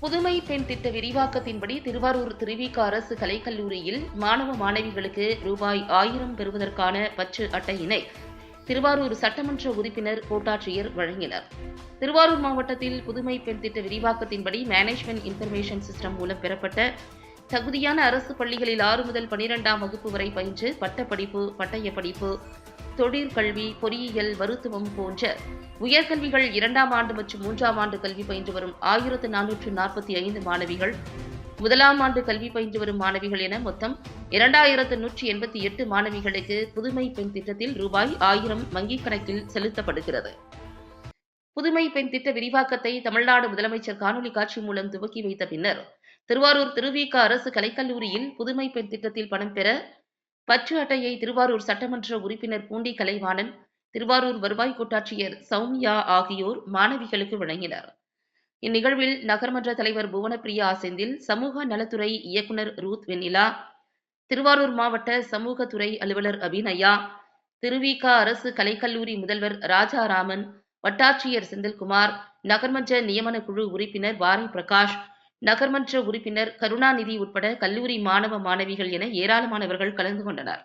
புதுமை பெண் திட்ட விரிவாக்கத்தின்படி திருவாரூர் திருவிக அரசு கலைக்கல்லூரியில் மாணவ மாணவிகளுக்கு ரூபாய் ஆயிரம் பெறுவதற்கான பற்று அட்டையினை திருவாரூர் சட்டமன்ற உறுப்பினர் கோட்டாட்சியர் வழங்கினர். திருவாரூர் மாவட்டத்தில் புதுமை பெண் திட்ட விரிவாக்கத்தின்படி மேனேஜ்மெண்ட் இன்ஃபர்மேஷன் சிஸ்டம் மூலம் பெறப்பட்ட தகுதியான அரசு பள்ளிகளில் ஆறு முதல் பனிரெண்டாம் வகுப்பு வரை பயின்று பட்டப்படிப்பு பட்டய படிப்பு தொழிற்கல்வி பொறியியல் மருத்துவம் போன்ற உயர்கல்விகள் இரண்டாம் ஆண்டு மற்றும் மூன்றாம் ஆண்டு கல்வி பயின்று வரும் ஆயிரத்து நானூற்று நாற்பத்தி ஐந்து மாணவிகள். முதலாம் ஆண்டு கல்வி பயின்று வரும் மாணவிகள் என மொத்தம் இரண்டாயிரத்து நூற்றி எண்பத்தி எட்டு மாணவிகளுக்கு புதுமை பெண் திட்டத்தில் ரூபாய் ஆயிரம் வங்கிக் கணக்கில் செலுத்தப்படுகிறது. புதுமை பெண் திட்ட விரிவாக்கத்தை தமிழ்நாடு முதலமைச்சர் காணொலி காட்சி மூலம் துவக்கி வைத்த பின்னர் திருவாரூர் திருவிக அரசு கலைக்கல்லூரியில் புதுமை பெண் திட்டத்தில் பணம் பெற பற்று அட்டையை திருவாரூர் சட்டமன்ற உறுப்பினர் பூண்டி கலைவாணன் திருவாரூர் வருவாய் கோட்டாட்சியர் சௌமியா ஆகியோர் மாணவிகளுக்கு வழங்கினர். இந்நிகழ்வில் நகர்மன்ற தலைவர் புவனப்பிரியா செந்தில் சமூக நலத்துறை இயக்குனர் ரூத் வெண்ணிலா திருவாரூர் மாவட்ட சமூகத்துறை அலுவலர் அபிநயா திருவிக அரசு கலைக்கல்லூரி முதல்வர் ராஜாராமன் வட்டாட்சியர் செந்தில்குமார் நகர்மன்ற நியமன குழு உறுப்பினர் வாரை பிரகாஷ் நகர்மன்ற உறுப்பினர் கருணாநிதி உட்பட கல்லூரி மாணவ மாணவிகள் என ஏராளமானவர்கள் கலந்து கொண்டனர்.